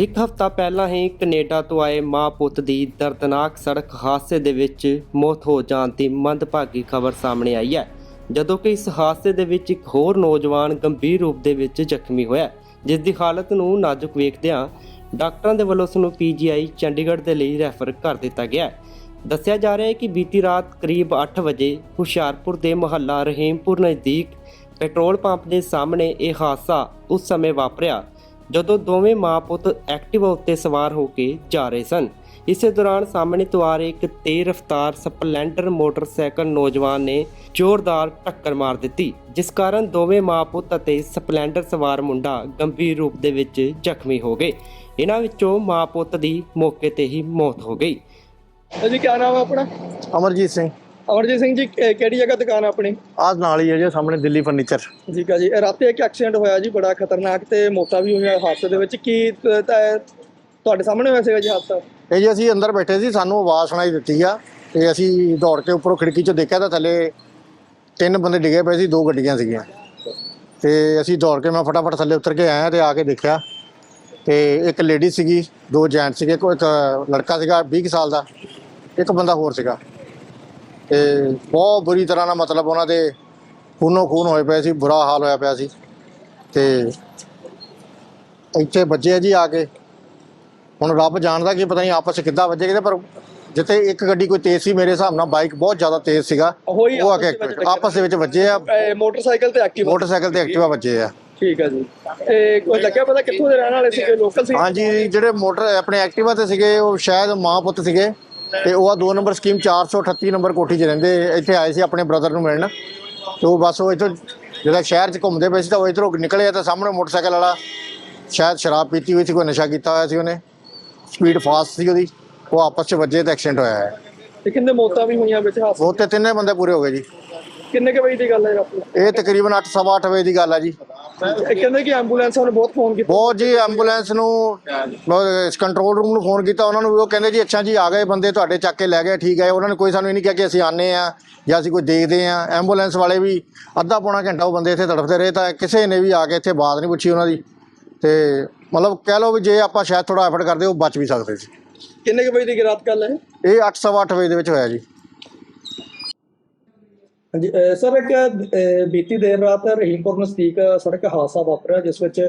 ਇੱਕ ਹਫ਼ਤਾ ਪਹਿਲਾਂ ਹੀ ਕੈਨੇਡਾ ਤੋਂ ਆਏ ਮਾਂ ਪੁੱਤ ਦੀ ਦਰਦਨਾਕ ਸੜਕ ਹਾਦਸੇ ਦੇ ਵਿੱਚ ਮੌਤ ਹੋ ਜਾਣ ਦੀ ਮੰਦਭਾਗੀ ਖਬਰ ਸਾਹਮਣੇ ਆਈ ਹੈ, ਜਦੋਂ ਕਿ ਇਸ ਹਾਦਸੇ ਦੇ ਵਿੱਚ ਇੱਕ ਹੋਰ ਨੌਜਵਾਨ ਗੰਭੀਰ ਰੂਪ ਦੇ ਵਿੱਚ ਜ਼ਖਮੀ ਹੋਇਆ ਜਿਸ ਦੀ ਹਾਲਤ ਨੂੰ ਨਾਜ਼ੁਕ ਵੇਖਦਿਆਂ ਡਾਕਟਰਾਂ ਦੇ ਵੱਲੋਂ ਉਸ ਨੂੰ ਪੀਜੀਆਈ ਚੰਡੀਗੜ੍ਹ ਦੇ ਲਈ ਰੈਫਰ ਕਰ ਦਿੱਤਾ ਗਿਆ ਦੱਸਿਆ ਜਾ ਰਿਹਾ ਹੈ ਕਿ ਬੀਤੀ ਰਾਤ ਕਰੀਬ 8 ਵਜੇ ਹੁਸ਼ਿਆਰਪੁਰ ਦੇ ਮੁਹੱਲਾ ਰਹੀਮਪੁਰ ਨਜ਼ਦੀਕ ਪੈਟਰੋਲ ਪੰਪ ਦੇ ਸਾਹਮਣੇ ਇਹ ਹਾਦਸਾ ਉਸ ਸਮੇਂ ਵਾਪਰਿਆ ਜਦੋਂ ਦੋਵੇਂ ਮਾਂ ਪੁੱਤ ਐਕਟਿਵਾ ਉੱਤੇ ਸਵਾਰ ਹੋ ਕੇ ਜਾ ਰਹੇ ਸਨ। ਇਸੇ ਦੌਰਾਨ ਸਾਹਮਣੇ ਤੋਂ ਆ ਰਹੇ ਇੱਕ ਤੇਜ਼ ਰਫ਼ਤਾਰ ਸਪਲੈਂਡਰ ਮੋਟਰਸਾਈਕਲ ਨੌਜਵਾਨ ਨੇ ਜ਼ੋਰਦਾਰ ਟੱਕਰ ਮਾਰ ਦਿੱਤੀ ਜਿਸ ਕਾਰਨ ਦੋਵੇਂ ਮਾਂ ਪੁੱਤ ਅਤੇ ਸਪਲੈਂਡਰ ਸਵਾਰ ਮੁੰਡਾ ਗੰਭੀਰ ਰੂਪ ਦੇ ਵਿੱਚ ਜ਼ਖਮੀ ਹੋ ਗਏ। ਇਹਨਾਂ ਵਿੱਚੋਂ ਮਾਂ ਪੁੱਤ ਦੀ ਮੌਕੇ ਤੇ ਹੀ ਮੌਤ ਹੋ ਗਈ। ਜੀ ਕੀ ਨਾਮ ਹੈ ਆਪਣਾ? ਅਮਰਜੀਤ ਸਿੰਘ। ਅਮਰਜੀਤ ਸਿੰਘ ਜੀ ਕਿ- ਕਿਹੜੀ ਜਗ੍ਹਾ ਦੁਕਾਨ ਆਪਣੀ? ਆਹ ਨਾਲ ਹੀ ਹੈ ਜੀ ਸਾਹਮਣੇ ਦਿੱਲੀ ਫਰਨੀਚਰ। ਠੀਕ ਹੈ ਜੀ ਇਹ ਰਾਤੀ ਇੱਕ ਐਕਸੀਡੈਂਟ ਹੋਇਆ ਜੀ ਬੜਾ ਖਤਰਨਾਕ ਤੇ ਮੌਤਾਂ ਵੀ ਹੋਈਆਂ ਹਾਦਸੇ ਦੇ ਵਿੱਚ। ਕੀ ਤ- ਤ- ਤੁਹਾਡੇ ਸਾਹਮਣੇ ਹੋਇਆ ਸੀਗਾ ਜੀ ਹਾਦਸਾ? ਇਹ ਜੀ ਅਸੀਂ ਅੰਦਰ ਬੈਠੇ ਸੀ ਸਾਨੂੰ ਆਵਾਜ਼ ਸੁਣਾਈ ਦਿੱਤੀ ਆ ਤੇ ਅਸੀਂ ਦੌੜ ਕੇ ਉੱਪਰੋਂ ਖਿੜਕੀ 'ਚੋਂ ਦੇਖਿਆ ਤਾਂ ਥੱਲੇ ਤਿੰਨ ਬੰਦੇ ਡਿੱਗੇ ਪਏ ਸੀ ਦੋ ਗੱਡੀਆਂ ਸੀਗੀਆਂ। ਤੇ ਅਸੀਂ ਦੌੜ ਕੇ ਮੈਂ ਫਟਾਫਟ ਥੱਲੇ ਉਤਰ ਕੇ ਆਇਆ ਤੇ ਆ ਕੇ ਦੇਖਿਆ ਤੇ ਇੱਕ ਲੇਡੀ ਸੀਗੀ ਦੋ ਜੈਂਟ ਸੀਗੇ ਕੋਈ ਇੱਕ ਲੜਕਾ ਸੀਗਾ 20 ਕੁ ਸਾਲ ਦਾ ਇੱਕ ਬੰਦਾ ਹੋਰ ਸੀਗਾ। ਤੇ ਬਹੁਤ ਬੁਰੀ ਤਰ੍ਹਾਂ ਨਾਲ ਮਤਲਬ ਉਹਨਾਂ ਦੇ ਖੂਨੋ ਖੂਨ ਹੋਏ ਪਏ ਸੀ ਬੁਰਾ ਹਾਲ ਹੋਇਆ ਪਿਆ ਸੀ। ਤੇ ਇੱਥੇ ਵੱਜੇ ਜੀ ਆ ਕੇ। ਹੁਣ ਰੱਬ ਜਾਣਦਾ ਕਿ ਪਤਾ ਨਹੀਂ ਆਪਸ ਵਿੱਚ ਕਿੱਦਾਂ ਵੱਜੇ ਕਿਤੇ ਪਰ ਜਿੱਥੇ ਇੱਕ ਗੱਡੀ ਕੋਈ ਤੇਜ਼ ਸੀ ਮੇਰੇ ਹਿਸਾਬ ਨਾਲ ਬਾਈਕ ਬਹੁਤ ਜ਼ਿਆਦਾ ਤੇਜ਼ ਸੀਗਾ। ਉਹ ਆ ਕੇ ਆਪਸ ਦੇ ਵਿੱਚ ਵੱਜੇ ਆ। ਮੋਟਰਸਾਈਕਲ ਤੇ ਐਕਟਿਵ ਮੋਟਰਸਾਈਕਲ ਤੇ ਐਕਟਿਵਾ ਵੱਜੇ ਆ। ਠੀਕ ਹੈ ਜੀ। ਤੇ ਕੋਈ ਲੱਗਿਆ ਪਤਾ ਕਿੱਥੋਂ ਦੇ ਰਹਿਣ ਵਾਲੇ ਸੀਗੇ? ਲੋਕਲ ਸੀ ਹਾਂਜੀ ਜਿਹੜੇ ਮੋਟਰ ਆਪਣੇ ਐਕਟਿਵਾ ਤੇ ਸੀਗੇ ਉਹ ਸ਼ਾਇਦ ਮਾਂ ਪੁੱਤ ਸੀਗੇ। ਤੇ ਉਹ ਆ ਦੋ ਨੰਬਰ ਸਕੀਮ 438 ਨੰਬਰ ਕੋਠੀ 'ਚ ਰਹਿੰਦੇ ਇੱਥੇ ਆਏ ਸੀ ਆਪਣੇ ਬ੍ਰਦਰ ਨੂੰ ਮਿਲਣ। ਤੇ ਉਹ ਬਸ ਉਹ ਇੱਥੋਂ ਜਿਹੜਾ ਸ਼ਹਿਰ 'ਚ ਘੁੰਮਦੇ ਪਏ ਸੀ ਤਾਂ ਉਹ ਇੱਧਰੋਂ ਨਿਕਲੇ ਆ ਤਾਂ ਸਾਹਮਣੇ ਮੋਟਰਸਾਈਕਲ ਵਾਲਾ। ਸ਼ਾਇਦ ਸ਼ਰਾਬ ਪੀਤੀ ਹੋਈ ਸੀ ਕੋਈ ਨਸ਼ਾ ਕੀਤਾ ਹੋਇਆ ਸੀ ਉਹਨੇ। ਸਪੀਡ ਫਾਸਟ ਸੀ ਉਹਦੀ। ਉਹ ਆਪਸ 'ਚ ਵੱਜੇ ਤੇ ਐਕਸੀਡੈਂਟ ਹੋਇਆ ਹੈ। ਤੇ ਕਿੰਨੇ ਮੌਤਾਂ ਵੀ ਹੋਈਆਂ ਵਿੱਚ ਹਾਦਸੇ? ਉਹ ਤੇ ਤਿੰਨੇ ਬੰਦੇ ਪੂਰੇ ਹੋ ਗਏ ਜੀ। ਕਿੰਨੇ ਕੁ ਵਜੇ ਦੀ ਗੱਲ ਹੈ ਰਾਤੀ ਇਹ ਤਕਰੀਬਨ 8:30 ਵਜੇ ਦੀ ਗੱਲ ਆ ਜੀ। ਇਹ ਕਹਿੰਦੇ ਕਿ ਐਂਬੂਲੈਂਸਾਂ ਨੇ ਬਹੁਤ ਫੋਨ ਕੀਤਾ। ਬਹੁਤ ਜੀ ਐਂਬੂਲੈਂਸ ਨੂੰ ਕੰਟਰੋਲ ਰੂਮ ਨੂੰ ਫੋਨ ਕੀਤਾ। ਉਹਨਾਂ ਨੂੰ ਉਹ ਕਹਿੰਦੇ ਜੀ ਅੱਛਾ ਜੀ ਆ ਗਏ ਬੰਦੇ ਤੁਹਾਡੇ ਚੱਕ ਕੇ ਲੈ ਗਏ ਠੀਕ ਹੈ। ਉਹਨਾਂ ਨੇ ਕੋਈ ਸਾਨੂੰ ਇਹ ਨਹੀਂ ਕਿਹਾ ਕਿ ਅਸੀਂ ਆਨੇ ਆ ਜਾਂ ਅਸੀਂ ਕੋਈ ਦੇਖਦੇ ਆ ਐਂਬੂਲੈਂਸ ਵਾਲੇ ਵੀ ਅੱਧਾ ਪੌਣਾ ਘੰਟਾ ਉਹ ਬੰਦੇ ਇੱਥੇ ਤੜਫਦੇ ਰਹੇ ਤਾਂ ਕਿਸੇ ਨੇ ਵੀ ਆ ਕੇ ਇੱਥੇ ਬਾਤ ਨਹੀਂ ਪੁੱਛੀ ਉਹਨਾਂ ਦੀ। ਤੇ ਮਤਲਬ ਕਹਿ ਲਓ ਵੀ ਜੇ ਆਪਾਂ ਸ਼ਾਇਦ ਥੋੜਾ ਐਫਰਟ ਕਰਦੇ ਉਹ ਬਚ ਵੀ ਸਕਦੇ ਸੀ। ਕਿੰਨੇ ਕੁ ਵਜੇ ਦੀ ਰਾਤ ਗੱਲ ਹੈ? ਇਹ 8:30 ਵਜੇ ਦੇ ਵਿੱਚ ਹੋਇਆ ਜੀ। ਹਾਂਜੀ ਸਰ, ਇੱਕ ਬੀਤੀ ਦੇਰ ਰਾਤ ਰਹੀਮਪੁਰ ਨਜ਼ਦੀਕ ਸੜਕ ਹਾਦਸਾ ਵਾਪਰਿਆ, ਜਿਸ ਵਿੱਚ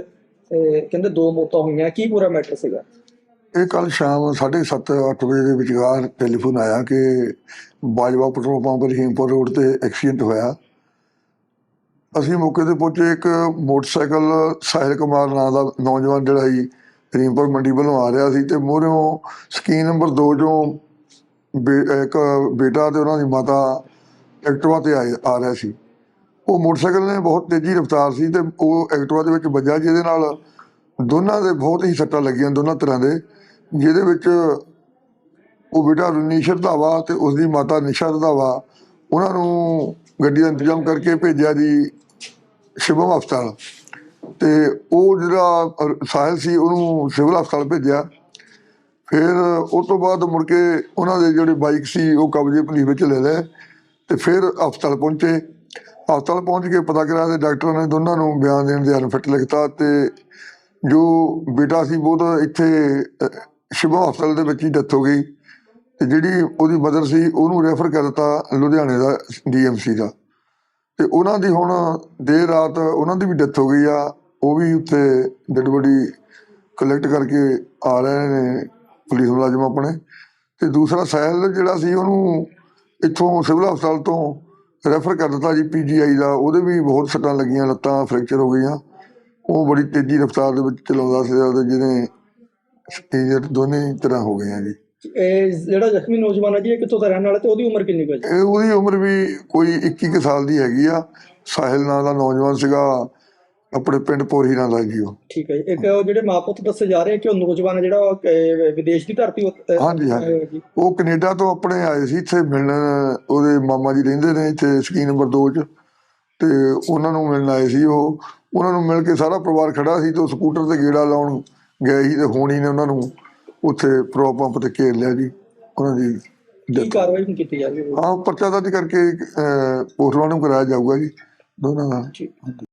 ਕਹਿੰਦੇ ਦੋ ਮੌਤਾਂ ਹੋਈਆਂ। ਕੀ ਪੂਰਾ ਮੈਟਰ ਸੀਗਾ? ਇਹ ਕੱਲ ਸ਼ਾਮ 7:30 ਅੱਠ ਵਜੇ ਦੇ ਵਿਚਕਾਰ ਟੈਲੀਫੋਨ ਆਇਆ ਕਿ Bajwa petrol pump Rahimpur road ਤੇ ਐਕਸੀਡੈਂਟ ਹੋਇਆ। ਅਸੀਂ ਮੌਕੇ ਤੇ ਪਹੁੰਚੇ, ਇੱਕ ਮੋਟਰਸਾਈਕਲ ਸਾਹਿਲ ਕੁਮਾਰ ਨਾਂ ਦਾ ਨੌਜਵਾਨ ਜਿਹੜਾ ਸੀ, ਰਹੀਮਪੁਰ ਮੰਡੀ ਵੱਲੋਂ ਆ ਰਿਹਾ ਸੀ ਤੇ ਮੋਹਰੋਂ ਸਕੀਨ ਨੰਬਰ 2 ਚੋਂ ਬੇ- ਇੱਕ ਬੇਟਾ ਤੇ ਉਹਨਾਂ ਦੀ ਮਾਤਾ ਐਕਟਿਵਾ ਤੇ ਆਏ- ਆ ਰਿਹਾ ਸੀ। ਉਹ ਮੋਟਰਸਾਈਕਲ ਨੇ ਬਹੁਤ ਤੇਜ਼ੀ ਰਫ਼ਤਾਰ ਸੀ ਤੇ ਉਹ ਐਕਟਿਵਾ ਦੇ ਵਿੱਚ ਵੱਜਾ ਜਿਹਦੇ ਨਾਲ ਦੋਨਾਂ ਦੇ ਬਹੁਤ ਹੀ ਸੱਟਾਂ ਲੱਗੀਆਂ ਦੋਨਾਂ ਤਰ੍ਹਾਂ ਦੇ ਜਿਹਦੇ ਵਿੱਚ ਉਹ ਬੇਟਾ ਰਣੀਸ਼ ਰੰਧਾਵਾ ਤੇ ਉਸ ਦੀ ਮਾਤਾ ਨਿਸ਼ਾ ਰੰਧਾਵਾ ਉਹਨਾਂ ਨੂੰ ਗੱਡੀ ਦਾ ਇੰਤਜ਼ਾਮ ਕਰਕੇ ਭੇਜਿਆ ਜੀ ਸ਼ਿਵਮ ਹਸਪਤਾਲ। ਤੇ ਉਹ ਜਿਹੜਾ ਅਹ, ਸਾਹਿਲ ਸੀ ਉਹਨੂੰ ਸਿਵਲ ਹਸਪਤਾਲ ਭੇਜਿਆ। ਫਿਰ ਉਹ ਤੋਂ ਬਾਅਦ ਮੁੜ ਕੇ ਉਹਨਾਂ ਦੇ ਜਿਹੜੇ ਬਾਈਕ ਸੀ ਉਹ ਕਬਜ਼ੇ ਪੁਲਿਸ ਵਿੱਚ ਲੈ ਲਏ। ਤੇ ਫਿਰ ਹਸਪਤਾਲ ਪਹੁੰਚੇ। ਹਸਪਤਾਲ ਪਹੁੰਚ ਕੇ ਪਤਾ ਕਰਾਇਆ ਤੇ ਡਾਕਟਰਾਂ ਨੇ ਦੋਨਾਂ ਨੂੰ ਬਿਆਨ ਦੇਣ ਦੇ ਅਨਫਿਟ ਲਿਖਤਾ ਤੇ ਜੋ ਬੇਟਾ ਸੀ ਬਹੁਤ ਇੱਥੇ ਅਹ, ਸ਼ਿਵਾ ਹਸਪਤਾਲ ਦੇ ਵਿੱਚ ਹੀ ਡੈਥ ਹੋ ਗਈ। ਤੇ ਜਿਹੜੀ ਉਹਦੀ ਮਦਰ ਸੀ ਉਹਨੂੰ ਰੈਫਰ ਕਰ ਦਿੱਤਾ ਲੁਧਿਆਣੇ ਦਾ ਡੀਐਮਸੀ ਦਾ। ਤੇ ਉਹਨਾਂ ਦੀ ਹੁਣ ਦੇਰ ਰਾਤ ਉਹਨਾਂ ਦੀ ਵੀ ਡੈਥ ਹੋ ਗਈ ਆ। ਉਹ ਵੀ ਉੱਥੇ ਡੈਡ ਬੋਡੀ ਕਲੈਕਟ ਕਰਕੇ ਆ ਰਹੇ ਨੇ ਪੁਲਿਸ ਮੁਲਾਜ਼ਮ ਆਪਣੇ। ਤੇ ਦੂਸਰਾ ਸਹਿਲ ਜਿਹੜਾ ਸੀ ਉਹਨੂੰ ਇੱਥੋਂ ਸਿਵਲ ਹਸਪਤਾਲ ਤੋਂ ਰੈਫਰ ਕਰ ਦਿੱਤਾ ਜੀ ਪੀਜੀਆਈ ਦਾ ਉਹਦੇ ਵੀ ਬਹੁਤ ਸੱਟਾਂ ਲੱਗੀਆਂ ਲੱਤਾਂ ਫ੍ਰੈਕਚਰ ਹੋ ਗਈਆਂ। ਉਹ ਬੜੀ ਤੇਜ਼ੀ ਰਫ਼ਤਾਰ ਦੇ ਵਿੱਚ ਚਲਾਉਂਦਾ ਸੀ ਤੇ ਜਿਹਨੇ ਦੋਨੇ ਤਰ੍ਹਾਂ ਹੋ ਗਏ ਆ ਜੀ ਇਹ ਜਿਹੜਾ ਜ਼ਖਮੀ ਨੌਜਵਾਨ ਹੈ ਜੀ ਇਹ ਕਿੱਥੋਂ ਦਾ ਰਹਿਣ ਵਾਲਾ ਤੇ ਉਹਦੀ ਉਮਰ ਕਿੰਨੀ ਕੁ ਹੈ ਜੀ? ਇਹ ਉਹਦੀ ਉਮਰ ਵੀ ਕੋਈ 21 ਕੁ ਸਾਲ ਦੀ ਹੈਗੀ ਆ। ਸਾਹਿਲ ਨਾਂ ਦਾ ਨੌਜਵਾਨ ਸੀਗਾ। ਆਪਣੇ ਪਿੰਡ ਪੋਰੀ ਨਾਲ ਦਾ ਜੀ ਉਹ। ਠੀਕ ਹੈ ਜੀ। ਇੱਕ ਉਹ ਜਿਹੜੇ ਮਾਪੁੱਤ ਦੱਸੇ ਜਾ ਰਹੇ ਕਿ ਉਹ ਨੌਜਵਾਨ ਜਿਹੜਾ ਉਹ, ਅਹ, ਵਿਦੇਸ਼ ਦੀ ਧਰਤੀ ਉੱਤੇ ਹਾਂਜੀ, ਹਾਂਜੀ। ਅਹ, ਜੀ। ਉਹ ਕੈਨੇਡਾ ਤੋਂ ਆਪਣੇ ਆਏ ਸੀ ਇੱਥੇ ਮਿਲਣ ਉਹਦੇ ਮਾਮਾ ਜੀ ਰਹਿੰਦੇ ਨੇ ਇੱਥੇ ਸਕੀਨ ਨੰਬਰ 2 'ਚ। ਤੇ ਉਹਨਾਂ ਨੂੰ ਮਿਲਣ ਆਏ ਸੀ ਉਹ। ਉਹਨਾਂ ਨੂੰ ਮਿਲ ਕੇ ਸਾਰਾ ਪਰਿਵਾਰ ਖੜਾ ਸੀ ਤੇ ਉਹ ਸਕੂਟਰ ਤੇ ਗੇੜਾ ਲਾਉਣ ਗਏ ਸੀ ਤੇ ਹੋਣੀ ਨੇ ਉਹਨਾਂ ਨੂੰ ਉੱਥੇ ਪੈਟਰੋਲ ਪੰਪ ਤੇ ਘੇਰ ਲਿਆ ਜੀ ਉਹਨਾਂ ਦੀ ਕੀ death- ਕਾਰਵਾਈ ਹੁਣ ਕੀਤੀ ਜਾ ਰਹੀ ਹੈ? ਹਾਂ ਪਰਚਾ ਦਰਜ ਕਰਕੇ ਪੋਸਟਮਾਰਟਮ ਕਰਾਇਆ ਜਾਊਗਾ ਜੀ। ਦੋਨਾਂ ਦਾ। ਠੀਕ।